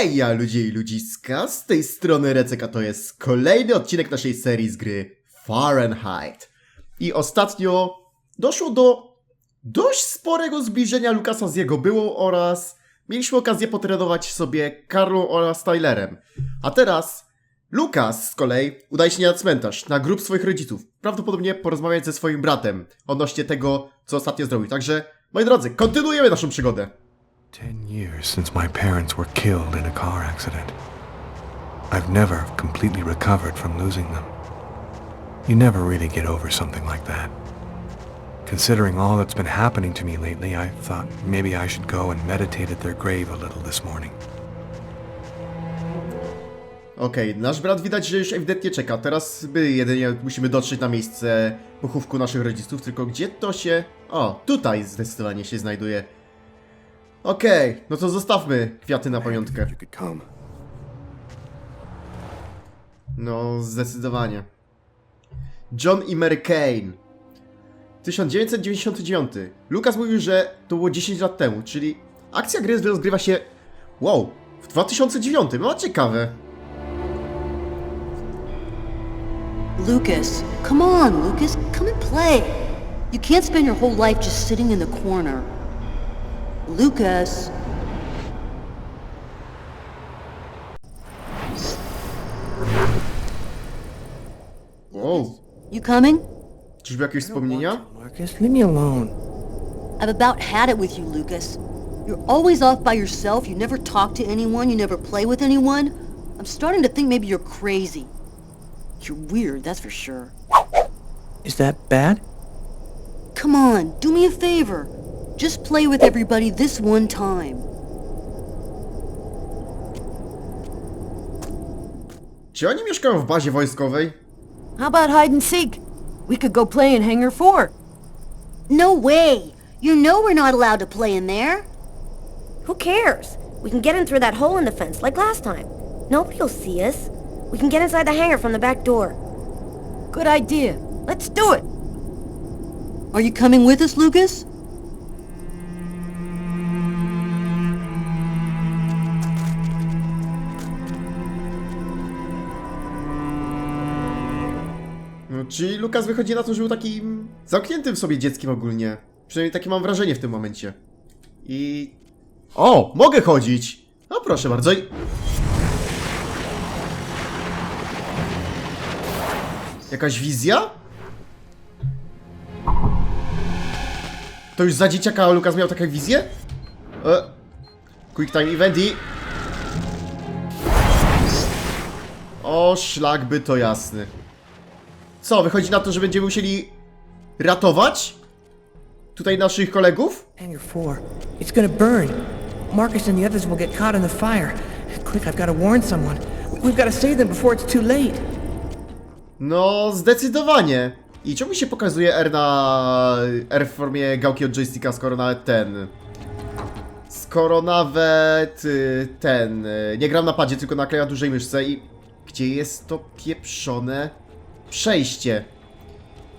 Hej, ja ludzie i ludziska, z tej strony Recek, a to jest kolejny odcinek naszej serii z gry Fahrenheit. I ostatnio doszło do dość sporego zbliżenia Lukasa z jego byłą oraz mieliśmy okazję potrenować sobie Karlą oraz Tylerem. A teraz Lukas z kolei udaje się na cmentarz, na grób swoich rodziców. Prawdopodobnie porozmawiać ze swoim bratem odnośnie tego, co ostatnio zrobił. Także, moi drodzy, kontynuujemy naszą przygodę. Ten years since my parents were killed in a car accident. I've never completely recovered from losing them. You never really get over something like that. Considering all that's been happening to me lately, I thought maybe I should go and meditate at their grave a little this morning. Okej, nasz brat widać, że już ewidentnie czeka. Teraz my jedynie musimy dotrzeć na miejsce pochówku naszych rodziców, tylko gdzie to się... O, tutaj zdecydowanie się znajduje. Okej, no to zostawmy kwiaty na pamiątkę. You could come. No, zdecydowanie. John i Mary Kane. 1999. Lukas mówił, że to było 10 lat temu, czyli akcja gry rozgrywa się... Wow, w 2009. No ciekawe. Lucas, come on, Lucas, come and play. You can't spend your whole life just sitting in the corner. Lucas. Wow, You coming? czyżby jakieś wspomnienia? Marcus, leave me alone. I've about had it with you, Lucas. You're always off by yourself, you never talk to anyone, you never play with anyone. I'm starting to think maybe you're crazy. You're weird, that's for sure. Is that bad? Come on, do me a favor. Just play with everybody this one time. Czy oni mieszkają w bazie wojskowej? How about hide and seek? We could go play in Hangar 4. No way! You know we're not allowed to play in there. Who cares? We can get in through that hole in the fence like last time. Nobody'll see us. We can get inside the hangar from the back door. Good idea. Let's do it. Are you coming with us, Lucas? Czyli Lukas wychodzi na to, że był takim zamkniętym w sobie dzieckiem ogólnie. Przynajmniej takie mam wrażenie w tym momencie. I... O! Mogę chodzić! No proszę bardzo. I... Jakaś wizja? To już za dzieciaka Lukas miał taką wizję? E... Quick time event i... O, szlak by to jasny. Co, wychodzi na to, że będziemy musieli ratować tutaj naszych kolegów? Hangar 4. It's gonna burn. Marcus and the others will get caught in the fire. Quick, I've gotta warn someone. We- We've gotta save them before it's too late. No, zdecydowanie. I czemu się pokazuje R na... R w formie gałki od joysticka, skoro nawet ten... Skoro nawet y, ten... y, Nie gram na padzie, tylko na klawiaturze myszce i... Gdzie jest to pieprzone przejście?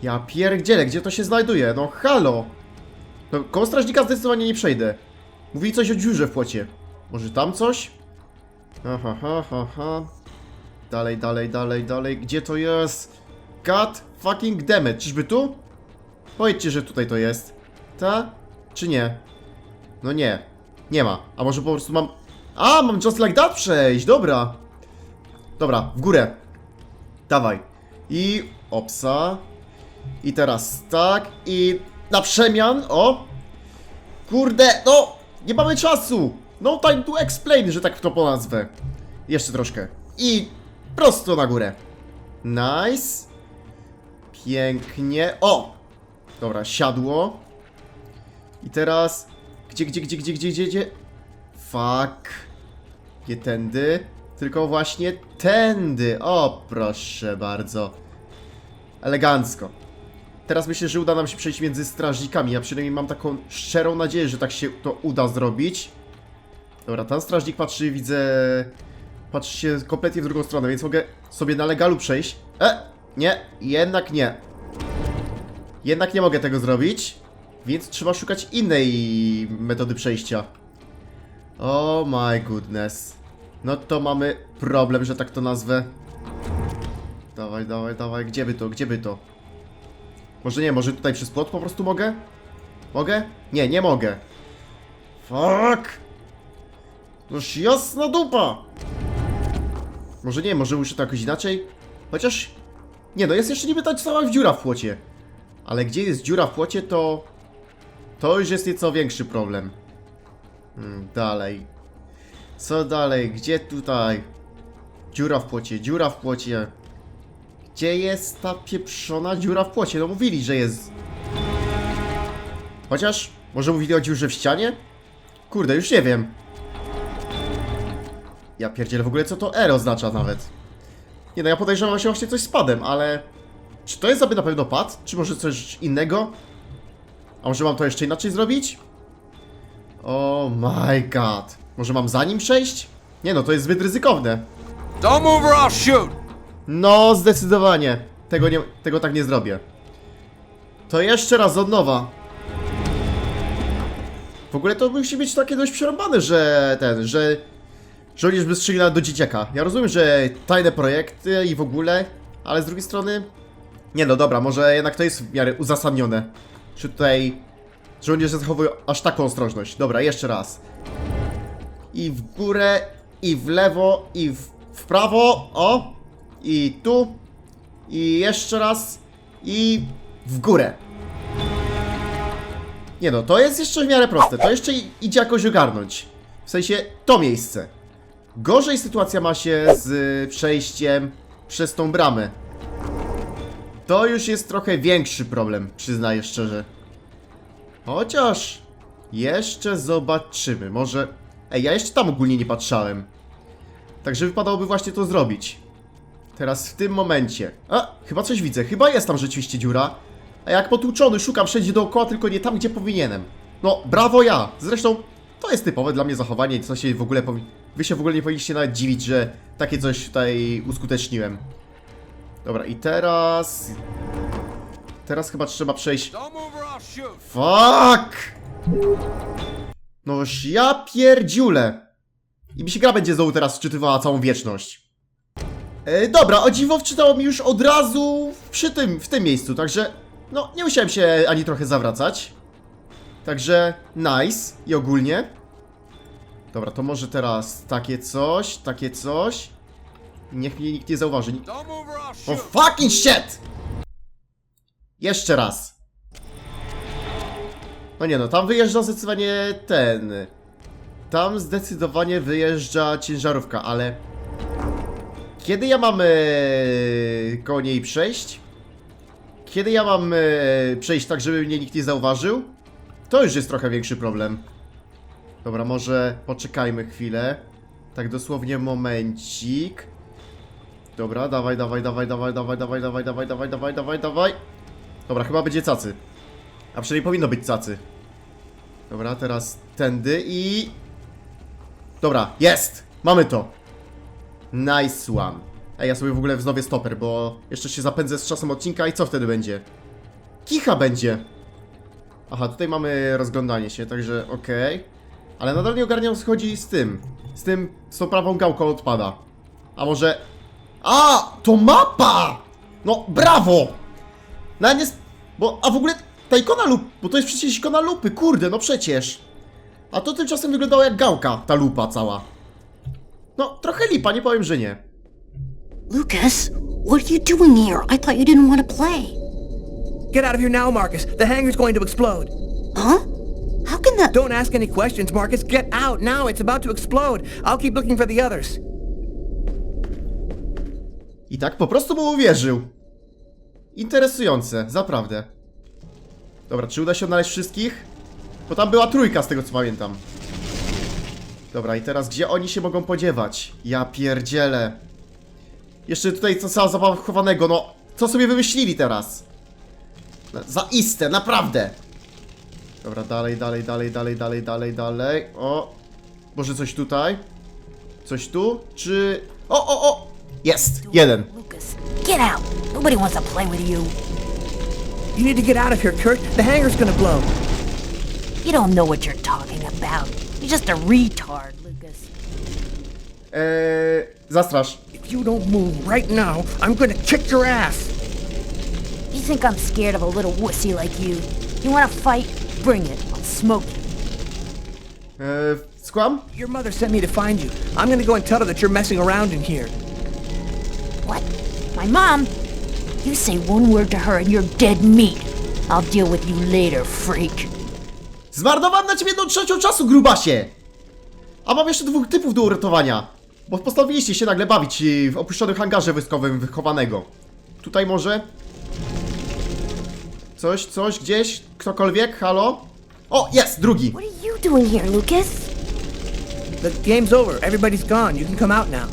Ja pierdzielę, gdzie to się znajduje? No halo! No, koło strażnika zdecydowanie nie przejdę. Mówi coś o dziurze w płocie. Może tam coś? Aha, ha, ha, ha. Dalej, dalej, dalej, dalej. Gdzie to jest? God fucking damn. Czyżby tu? Powiedzcie, że tutaj to jest. Ta? Czy nie? No nie. Nie ma. A może po prostu mam... A, mam just like that przejść. Dobra. Dobra, w górę. Dawaj. I... Opsa. I teraz tak. I... Na przemian. O! Kurde, no! Nie mamy czasu! No time to explain, że tak to ponazwę. Jeszcze troszkę. I prosto na górę. Nice. Pięknie. O! Dobra, siadło. I teraz... Gdzie, gdzie, gdzie, gdzie, gdzie, gdzie, gdzie? Fuck. Nie tędy, tylko właśnie tędy. O, proszę bardzo. Elegancko. Teraz myślę, że uda nam się przejść między strażnikami. Ja przynajmniej mam taką szczerą nadzieję, że tak się to uda zrobić. Dobra, ten strażnik patrzy, widzę... Patrzy się kompletnie w drugą stronę, więc mogę sobie na legalu przejść. E! Nie, jednak nie. Jednak nie mogę tego zrobić. Więc trzeba szukać innej metody przejścia. Oh my goodness. No to mamy problem, że tak to nazwę. Dawaj, dawaj, dawaj, gdzie by to, gdzie by to? Może nie, może tutaj przez płot po prostu mogę? Mogę? Nie, nie mogę. Fuck! Noż jasna dupa! Może nie, może muszę to jakoś inaczej? Chociaż... Nie no, jest jeszcze niby ta cała dziura w płocie. Ale gdzie jest dziura w płocie, to... To już jest nieco większy problem. Hmm, dalej. Co dalej? Gdzie tutaj? Dziura w płocie, dziura w płocie. Gdzie jest ta pieprzona dziura w płocie? No mówili, że jest. Chociaż, może mówili o dziurze w ścianie? Kurde, już nie wiem. Ja pierdzielę w ogóle co to R oznacza nawet. Nie no, ja podejrzewam się właśnie coś z padem, ale... Czy to jest sobie na pewno pad? Czy może coś innego? A może mam to jeszcze inaczej zrobić? Oh my god. Może mam za nim przejść? Nie no, to jest zbyt ryzykowne. Don't move or I'll shoot! No, zdecydowanie. Tego, nie, tego tak nie zrobię. To jeszcze raz od nowa. W ogóle to musi być takie dość przerąbane, że ten, że żołnierz by strzelił do dzieciaka. Ja rozumiem, że tajne projekty i w ogóle, ale z drugiej strony... Nie no, dobra, może jednak to jest w miarę uzasadnione. Czy tutaj żołnierze zachowują aż taką ostrożność. Dobra, jeszcze raz. I w górę, i w lewo, i w, w prawo, o! I tu, i jeszcze raz, i w górę. Nie no, to jest jeszcze w miarę proste. To jeszcze idzie jakoś ogarnąć. W sensie, to miejsce. Gorzej sytuacja ma się z przejściem przez tą bramę. To już jest trochę większy problem, przyznaję szczerze. Chociaż jeszcze zobaczymy. Może. Ej, ja jeszcze tam ogólnie nie patrzałem. Także wypadałoby właśnie to zrobić. Teraz w tym momencie. A, chyba coś widzę. Chyba jest tam rzeczywiście dziura. A jak potłuczony szukam wszędzie dookoła, tylko nie tam, gdzie powinienem. No, brawo ja! Zresztą to jest typowe dla mnie zachowanie, co się w ogóle powi... Wy się w ogóle nie powinniście nawet dziwić, że takie coś tutaj uskuteczniłem. Dobra, i teraz... Teraz chyba trzeba przejść... Fuck! Noż ja pierdziule. I mi się gra będzie znowu teraz wczytywała całą wieczność. E, dobra, o dziwo wczytało mi już od razu przy tym, w tym miejscu, także no nie musiałem się ani trochę zawracać. Także nice i ogólnie. Dobra, to może teraz takie coś, takie coś. Niech mnie nikt nie zauważy. Don't move or I'll O shoot! fucking shit! Jeszcze raz. No nie no, tam wyjeżdża zdecydowanie ten. Tam zdecydowanie wyjeżdża ciężarówka, ale... Kiedy ja mam e, koło niej przejść? Kiedy ja mam e, przejść tak, żeby mnie nikt nie zauważył? To już jest trochę większy problem. Dobra, może poczekajmy chwilę. Tak dosłownie momencik. Dobra, dawaj, dawaj, dawaj, dawaj, dawaj, dawaj, dawaj, dawaj, dawaj, dawaj, dawaj, dawaj. Dobra, chyba będzie cacy. A przynajmniej powinno być cacy. Dobra, teraz tędy i... Dobra, jest! Mamy to! Nice one. Ej, ja sobie w ogóle wznowię stoper, bo jeszcze się zapędzę z czasem odcinka i co wtedy będzie? Kicha będzie! Aha, tutaj mamy rozglądanie się, także okej. Ale nadal nie ogarniam, co chodzi z tym. Z tym, z tą prawą gałką odpada. A może... A! To mapa! No, brawo! No, nie... Bo, a w ogóle ta ikona lup... Bo to jest przecież ikona lupy, kurde, no przecież. A to tymczasem wyglądało jak gałka, ta lupa cała. No, trochę lipa, nie powiem, że nie. Lucas, what are you doing here? I thought you didn't want to play. Get out of here now, Marcus. The hangar's going to explode. Huh? How can that... Don't ask any questions, Marcus. Get out now. It's about to explode. I'll keep looking for the others. I tak po prostu mu uwierzył. Interesujące, zaprawdę. Dobra, czy uda się odnaleźć wszystkich? Bo tam była trójka z tego co pamiętam. Dobra, i teraz gdzie oni się mogą podziewać? Ja pierdzielę. Jeszcze tutaj co cała zabawa chowanego, no co sobie wymyślili teraz? Zaiste, naprawdę. Dobra, dalej, dalej, dalej, dalej, dalej, dalej, dalej. O, może coś tutaj? Coś tu? Czy... O, o, o! Jest! Jeden. Lucas, get out! Nobody wants to play with you. You need to get out of here, Kurt. The hangar's gonna blow. You don't know what you're talking about. You're just a retard, Lucas. Eee, zastrasz. If you don't move right now, I'm gonna kick your ass. You think I'm scared of a little wussy like you? You wanna fight? Bring it. I'll smoke you. Eee, skłam? Your mother sent me to find you. I'm gonna go and tell her that you're messing around in here. What? My mom? You say one word to her and you're dead meat. I'll deal with you later, freak. Zmarnowałem na ciebie jedną trzecią czasu, grubasie! A mam jeszcze dwóch typów do uratowania. Bo postanowiliście się nagle bawić y, w opuszczonym hangarze wojskowym wychowanego. Tutaj może? Coś, coś, gdzieś? Ktokolwiek? Halo? O, jest! Drugi! What are you doing here, Lucas? The game's over. Everybody's gone. You can come out now.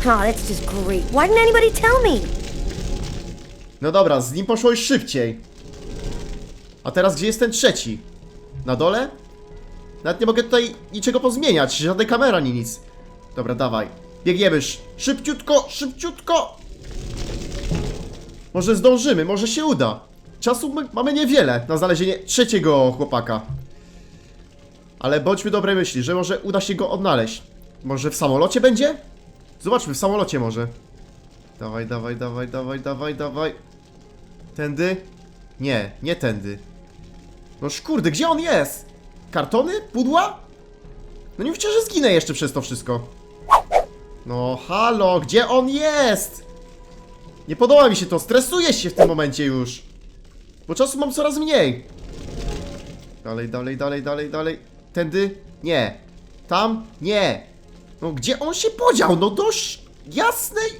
Oh, that's just great. Why didn't anybody tell me? No dobra, z nim poszło już szybciej. A teraz gdzie jest ten trzeci? Na dole? Nawet nie mogę tutaj niczego pozmieniać, żadnej kamera ani nic. Dobra, dawaj. Biegniemy sz- szybciutko, szybciutko! Może zdążymy, może się uda. Czasu my- mamy niewiele na znalezienie trzeciego chłopaka. Ale bądźmy dobrej myśli, że może uda się go odnaleźć. Może w samolocie będzie? Zobaczmy, w samolocie może. Dawaj, dawaj, dawaj, dawaj, dawaj, dawaj. Tędy? Nie, nie tędy. No kurde, gdzie on jest? Kartony? Pudła? No nie myślę, że zginę jeszcze przez to wszystko. No halo, gdzie on jest? Nie podoba mi się to, stresuję się w tym momencie już. Bo czasu mam coraz mniej. Dalej, dalej, dalej, dalej, dalej. Tędy? Nie. Tam? Nie. No gdzie on się podział? No dość jasnej...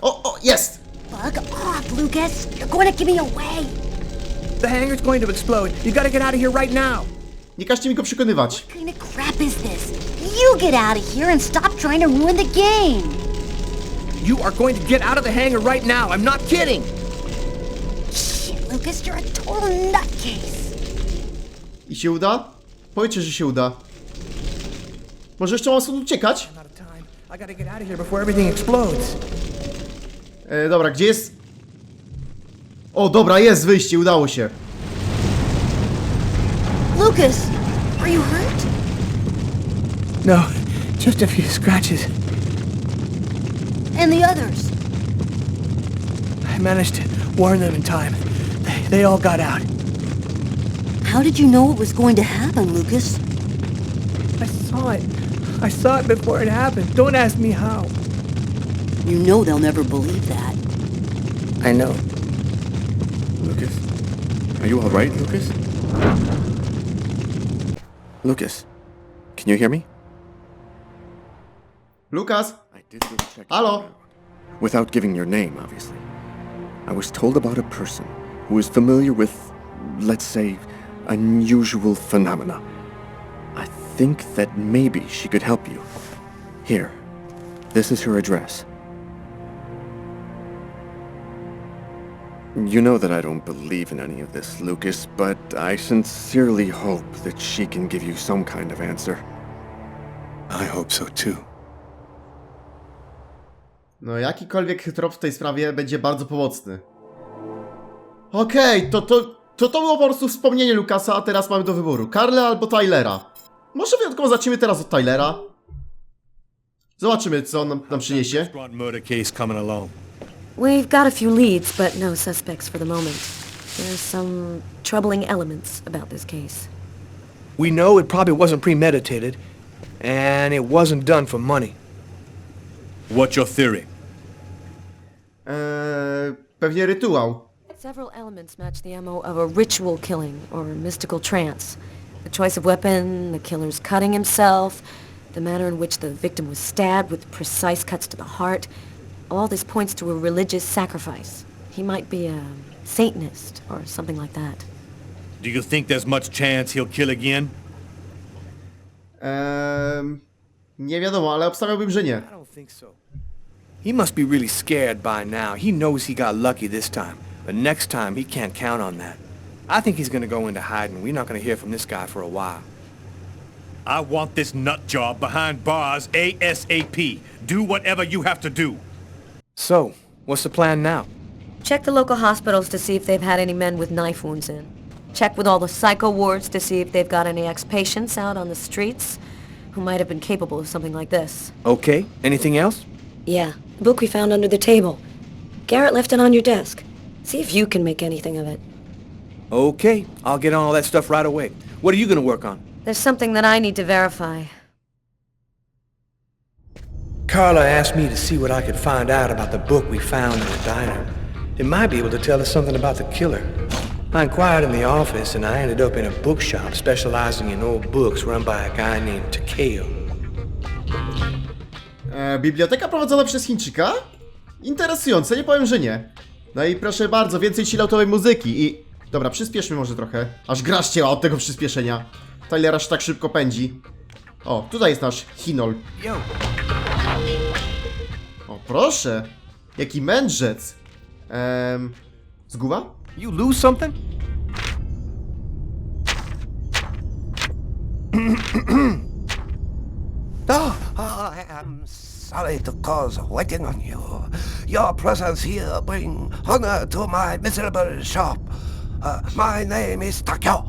O, o, jest! Bug off, Lucas. You're going to give me away. The hangar's going to explode. You gotta get out of here right now. Nie każcie mi go przekonywać. What kind of crap is this? You get out of here and stop trying to ruin the game. You are going to get out of the hangar right now. I'm not kidding. Shit, Lucas, you're a total nutcase. I się uda? Powiedzcie, że się uda. Może jeszcze mam stąd uciekać? I'm time. I gotta get out of here before everything explodes. E, dobra, gdzie jest? O, dobra, jest wyjście, udało się. Lucas, are you hurt? No, just a few scratches. And the others? I managed to warn them in time. They, they all got out. How did you know it was going to happen, Lucas? I saw it. I saw it before it happened. Don't ask me how. You know they'll never believe that. I know. Lucas? Are you alright, Lucas? Lucas, can you hear me? Lucas? I did really check. Halo? Without giving your name, obviously. I was told about a person who is familiar with, let's say, unusual phenomena. I think that maybe she could help you. Here, this is her address. You know that I don't believe in any of this, Lucas, but I sincerely hope that she can give you some kind of answer. I hope so too. No, jakikolwiek trop w tej sprawie będzie bardzo pomocny. Okej, to, to, to to było po prostu wspomnienie Lukasa, a teraz mamy do wyboru. Karla albo Tylera. Może wyjątkowo zacznijmy teraz od Tylera. Zobaczymy, co on nam, nam przyniesie. Restaurant murder case coming along. We've got a few leads, but no suspects for the moment. There's some troubling elements about this case. We know it probably wasn't premeditated, and it wasn't done for money. What's your theory? Eee, pewnie rytuał. Several elements match the MO of a ritual killing or mystical trance. The choice of weapon, the killer's cutting himself, the manner in which the victim was stabbed with precise cuts to the heart. All this points to a religious sacrifice. He might be a Satanist or something like that. Do you think there's much chance he'll kill again? Eee, nie wiadomo, ale obstawiałbym, że nie. I don't think so. He must be really scared by now. He knows he got lucky this time, but next time he can't count on that. I think he's gonna go into hiding. We're not gonna hear from this guy for a while. I want this nut job behind bars ASAP. Do whatever you have to do. So, what's the plan now? Check the local hospitals to see if they've had any men with knife wounds in. Check with all the psycho wards to see if they've got any ex-patients out on the streets who might have been capable of something like this. Okay, anything else? Yeah, the book we found under the table. Garrett left it on your desk. See if you can make anything of it. Okay, I'll get on all that stuff right away. What are you gonna work on? There's something that I need to verify. Carla asked me to see what I could find out about the book we found in the diner. It might be able to tell us something about the killer. I inquired in the office and I ended up in a bookshop specializing in old books run by a guy named Takeo. E, biblioteka prowadzona przez Chińczyka? Interesujące, nie powiem, że nie. No i proszę bardzo, więcej chilloutowej muzyki i... Dobra, przyspieszmy może trochę. Aż gra ścięła od tego przyspieszenia. Tyler aż tak szybko pędzi. O, tutaj jest nasz Hinol. Yo, proszę. Jaki mędrzec. Ehm... Zguba? you lose something? Oh, I am sorry to cause waiting on you. Your presence here bring honor to my miserable shop. Uh, my name is Takeo.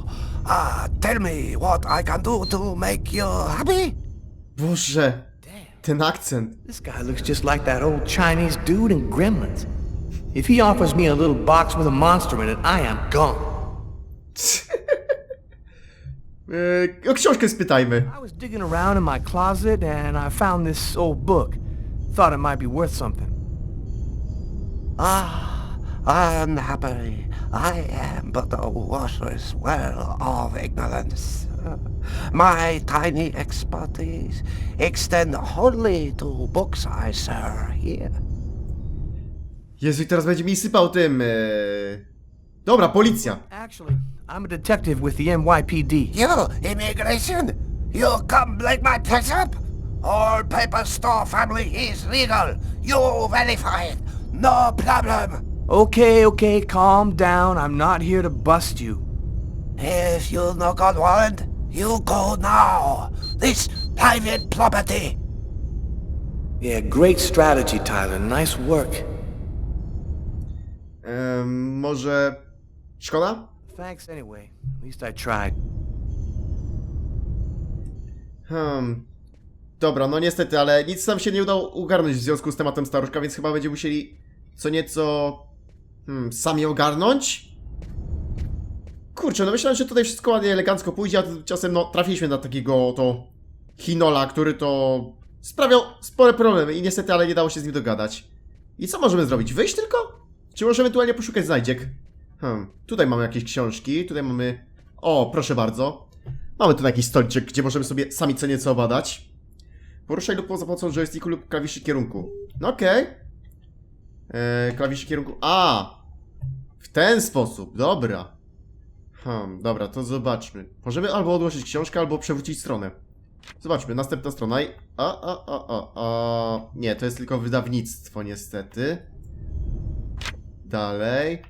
Uh, tell me what I can do to make you happy? Boże. Ten akcent. This guy looks just like that old Chinese dude in Gremlins. If he offers me a little box with a monster in it, I am gone. O książkę spytajmy. I was digging around in my closet and I found this old book. Thought it might be worth something. Ah, unhappily, I am but a worthless well of ignorance. My tiny expertise extend only to books I sell here. Jezu, i teraz będzie mi sypał tym... Dobra, policja. Actually, I'm a detective with the NYPD. You, immigration? You come like my press up? All paper store family is legal. You verify it. No problem. Okay, okay, calm down. I'm not here to bust you. If you no got warrant, you go now. This private property. Yeah, great strategy, Tyler. Nice work. Ehm, może... Szkoda? Thanks anyway. At least I tried. Hmm. Dobra, no niestety, ale nic nam się nie udało ugarnąć w związku z tematem staruszka, więc chyba będziemy musieli co nieco... Hmm, sami ogarnąć? Kurczę, no myślałem, że tutaj wszystko ładnie, elegancko pójdzie, a tymczasem no trafiliśmy na takiego to... Hinola, który to... sprawiał spore problemy i niestety, ale nie dało się z nim dogadać. I co możemy zrobić? Wyjść tylko? Czy możemy ewentualnie poszukać znajdziek? Hmm, tutaj mamy jakieś książki, tutaj mamy... O, proszę bardzo. Mamy tu jakiś stoliczek, gdzie możemy sobie sami co nieco obadać. Poruszaj lub za pomocą joysticku lub klawiszy kierunku. No okej. Eee, klawiszy kierunku... A! W ten sposób, dobra. Hmm, dobra, to zobaczmy. Możemy albo odłożyć książkę, albo przewrócić stronę. Zobaczmy, następna strona i... A, a, a, a, a... Nie, to jest tylko wydawnictwo, niestety. Dalej.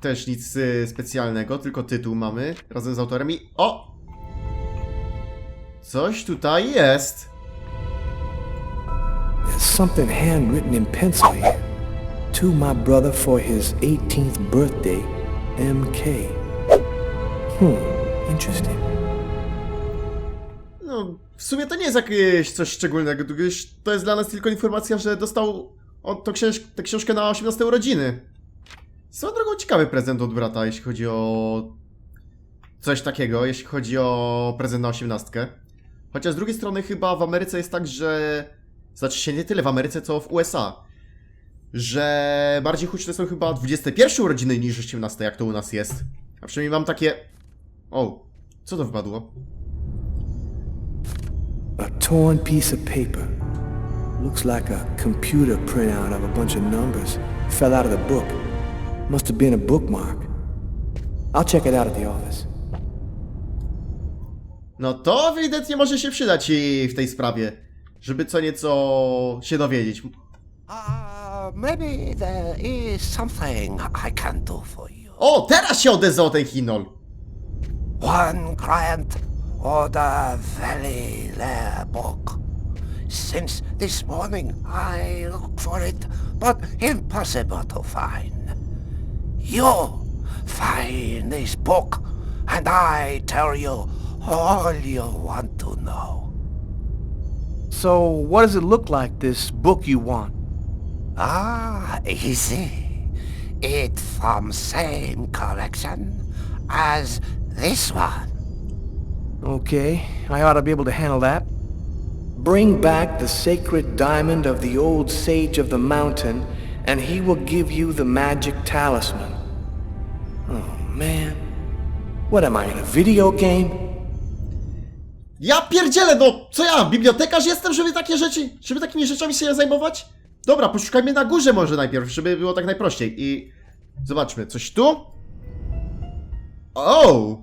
Też nic y, specjalnego, tylko tytuł mamy razem z autorem i... O! Coś tutaj jest. Something handwritten in pencil here. To my brother for his 18th birthday, MK. Hmm, interesting. No, w sumie to nie jest jakieś coś szczególnego, gdyż to jest dla nas tylko informacja, że dostał on to książ tę książkę na 18 urodziny. Swoją drogą ciekawy prezent od brata, jeśli chodzi o coś takiego, jeśli chodzi o prezent na 18. Chociaż z drugiej strony chyba w Ameryce jest tak, że... Znaczy się nie tyle w Ameryce, co w USA. Że bardziej huczne są chyba 21 urodziny niż 18, jak to u nas jest. A przynajmniej mam takie... O, co to wpadło? A torn piece of paper. Looks like a computer printout of a bunch of numbers. Fell out of the book. Must have been a bookmark. I'll check it out at the office. No to ewidentnie może się przydać i w tej sprawie, żeby co nieco się dowiedzieć. Uh, maybe there is something I can do for you. O, teraz się odezwał ten Hinol. One client order very rare book. Since this morning I look for it, but impossible to find. You find this book and I tell you all you want to know. So, what does it look like, this book you want? Ah, easy. It from same collection as this one. Okay, I ought to be able to handle that. Bring back the sacred diamond of the old sage of the mountain, and he will give you the magic talisman. Oh, man. What am I, in a video game? Ja pierdzielę, no! Co ja, bibliotekarz jestem, żeby takie rzeczy, żeby takimi rzeczami się zajmować? Dobra, poszukajmy na górze może najpierw, żeby było tak najprościej i... Zobaczmy, coś tu? O!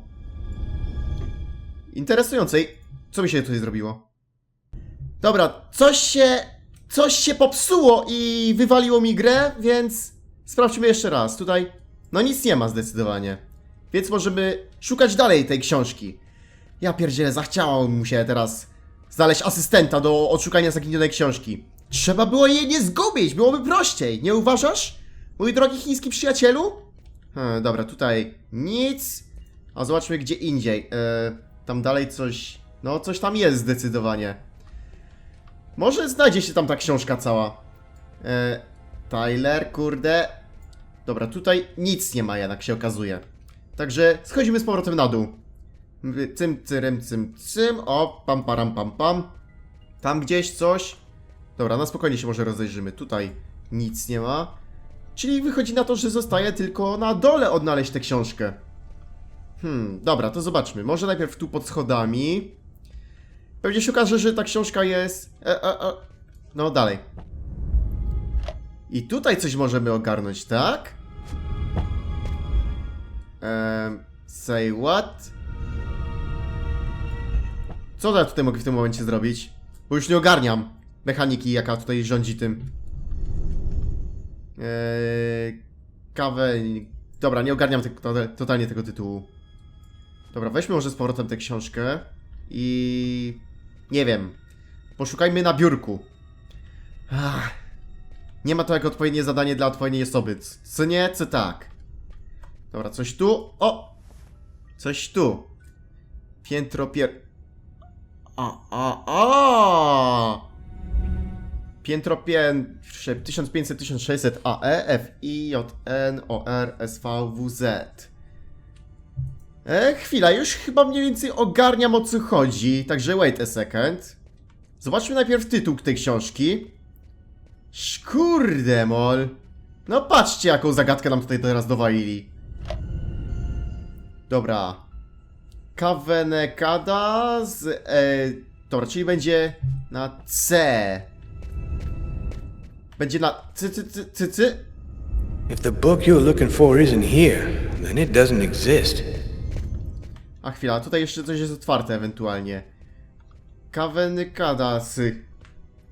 Interesujące. I Co mi się tutaj zrobiło? Dobra, coś się... Coś się popsuło i wywaliło mi grę, więc... Sprawdźmy jeszcze raz. Tutaj... No nic nie ma zdecydowanie. Więc możemy szukać dalej tej książki. Ja pierdzielę, zachciało mu się teraz znaleźć asystenta do odszukania zaginionej książki. Trzeba było jej nie zgubić, byłoby prościej, nie uważasz? Mój drogi chiński przyjacielu? Hmm, dobra, tutaj nic. A zobaczmy gdzie indziej. E, tam dalej coś... No, coś tam jest zdecydowanie. Może znajdzie się tam ta książka cała. E, Tyler, kurde. Dobra, tutaj nic nie ma jednak się okazuje. Także schodzimy z powrotem na dół. Cym, cyrym, cym, cym. O, pam, param, pam, pam. Tam gdzieś coś. Dobra, na spokojnie się może rozejrzymy. Tutaj nic nie ma. Czyli wychodzi na to, że zostaje tylko na dole odnaleźć tę książkę. Hmm, dobra, to zobaczmy. Może najpierw tu pod schodami. Pewnie się okaże, że ta książka jest... E, e, e. No, dalej. I tutaj coś możemy ogarnąć, tak? Say what? Co ja tutaj mogę w tym momencie zrobić? Bo już nie ogarniam mechaniki, jaka tutaj rządzi tym. Eee, kawę. Dobra, nie ogarniam to- totalnie tego tytułu. Dobra, weźmy może z powrotem tę książkę i. Nie wiem. Poszukajmy na biurku. Ach. Nie ma to jak odpowiednie zadanie dla odpowiedniej osoby. Co nie, co tak. Dobra, coś tu. O! Coś tu. Piętro pier... A, a, a! Piętro pierwsze 1500, 1600 AE, F, I, J, N, O, R, S, V, W, Z. E, chwila, już chyba mniej więcej ogarniam o co chodzi, także wait a second. Zobaczmy najpierw tytuł tej książki. Szkurde mol. No patrzcie jaką zagadkę nam tutaj teraz dowalili. Dobra. Kawenekada z... E, dobra, czyli będzie na C. Będzie na c, c, c, c, c. If the book you're looking for isn't here, then it doesn't exist. A chwila, tutaj jeszcze coś jest otwarte ewentualnie. Kawenekada z...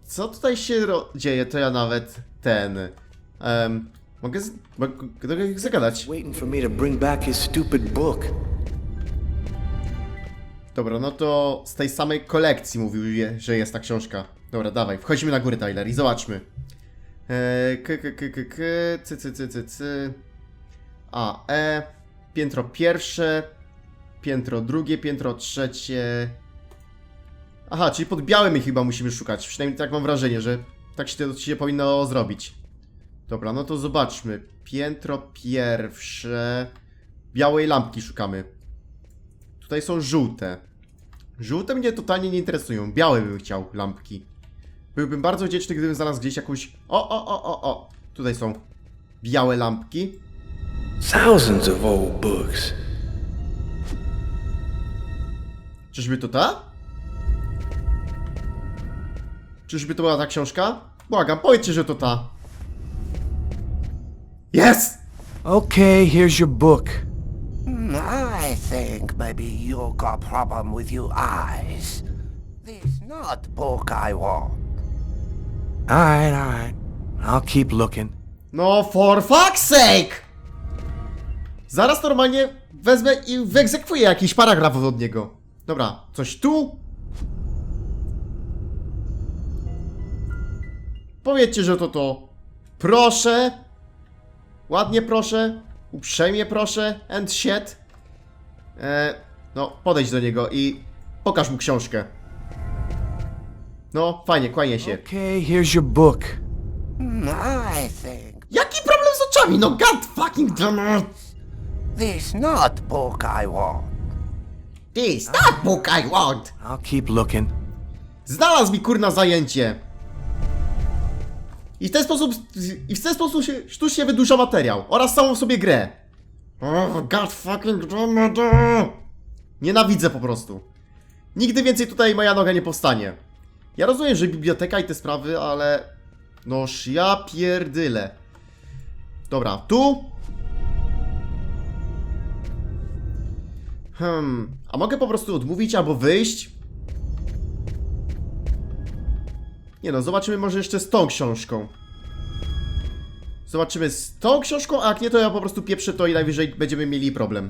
Co tutaj się dzieje, to ja nawet ten... Um, mogę, z- mogę zagadać. Waiting for me to bring back his stupid book. Dobra, no to z tej samej kolekcji mówił, je- że jest ta książka. Dobra, dawaj, wchodzimy na górę, Tyler, i zobaczmy. Eee, k, k, k, k, k, cy, cy, cy, cy, cy. A, E, piętro pierwsze, piętro drugie, piętro trzecie. Aha, czyli pod białym chyba musimy szukać, przynajmniej tak mam wrażenie, że tak się to się powinno zrobić. Dobra, no to zobaczmy. Piętro pierwsze. Białej lampki szukamy. Tutaj są żółte. Żółte mnie totalnie nie interesują. Białe bym chciał lampki. Byłbym bardzo wdzięczny, gdybym znalazł gdzieś jakąś... O, o, o, o, o. Tutaj są białe lampki. Thousands of old books. Czyżby to ta? Czyżby to była ta książka? Błagam, powiedzcie, że to ta. Jest! Okay, here's your book. I think maybe you got problem with your eyes. This not book I want. Alright, alright. I'll keep looking. No for fuck's sake! Zaraz normalnie wezmę i wyegzekwuję jakiś paragraf od niego. Dobra, coś tu? Powiedzcie, że to to. Proszę. Ładnie proszę. Uprzejmie proszę. And shit. E, no, podejdź do niego i pokaż mu książkę. No, fajnie, kłanie się. Okay, here's your book. I think Jaki problem z oczami? No, god fucking damn it! this not book I want. This, that book I want! I'll keep looking. Znalazł mi kurna zajęcie! I w ten sposób, i w ten sposób się sztucznie wydłuża materiał oraz samą sobie grę. Oh, god fucking damn it! Nienawidzę po prostu. Nigdy więcej tutaj moja noga nie powstanie. Ja rozumiem, że biblioteka i te sprawy, ale... Noż ja pierdyle. Dobra, tu... Hmm, a mogę po prostu odmówić albo wyjść? Nie no, zobaczymy może jeszcze z tą książką. Zobaczymy z tą książką, a jak nie, to ja po prostu pieprzę to i najwyżej będziemy mieli problem.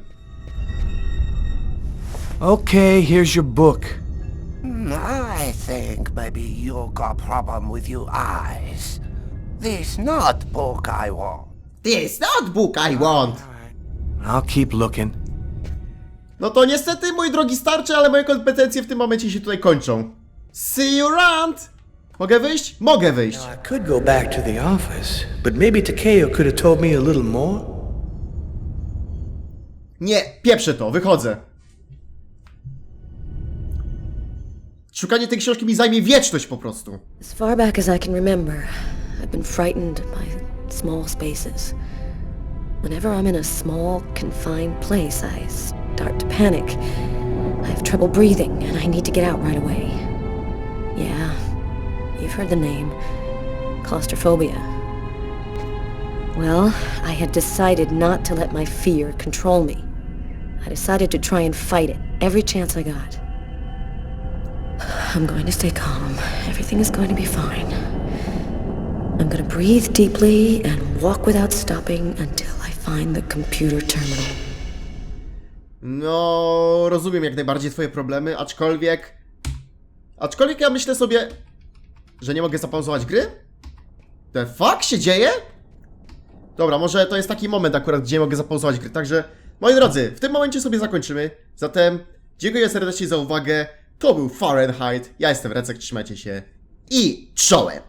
Okay, here's your book. I think maybe you got problem with your eyes. This not book I want. This not book I want! I'll keep looking. No to niestety, mój drogi starczy, ale moje kompetencje w tym momencie się tutaj kończą. See you around! Mogę wyjść? Mogę wyjść. I could go back to the office, but maybe Takeo could have told me a little more. Nie, pieprzę to, wychodzę. Szukanie tej książki mi zajmie wieczność po prostu. As far back as I can remember, I've been frightened by small spaces. Whenever I'm in a small, confined place, I start to panic. I have trouble breathing, and I need to get out right away. Yeah, you've heard the name. Claustrophobia. Well, I had decided not to let my fear control me. I decided to try and fight it every chance I got. I'm going to stay calm. Everything is going to be fine. I'm going to breathe deeply and walk without stopping until I find the computer terminal. No, rozumiem jak najbardziej twoje problemy, aczkolwiek... Aczkolwiek ja myślę sobie, że nie mogę zapauzować gry? The fuck się dzieje? Dobra, może to jest taki moment akurat, gdzie mogę zapauzować gry, także... Moi drodzy, w tym momencie sobie zakończymy, zatem dziękuję serdecznie za uwagę, to był Fahrenheit, ja jestem Recek, trzymajcie się i czołem!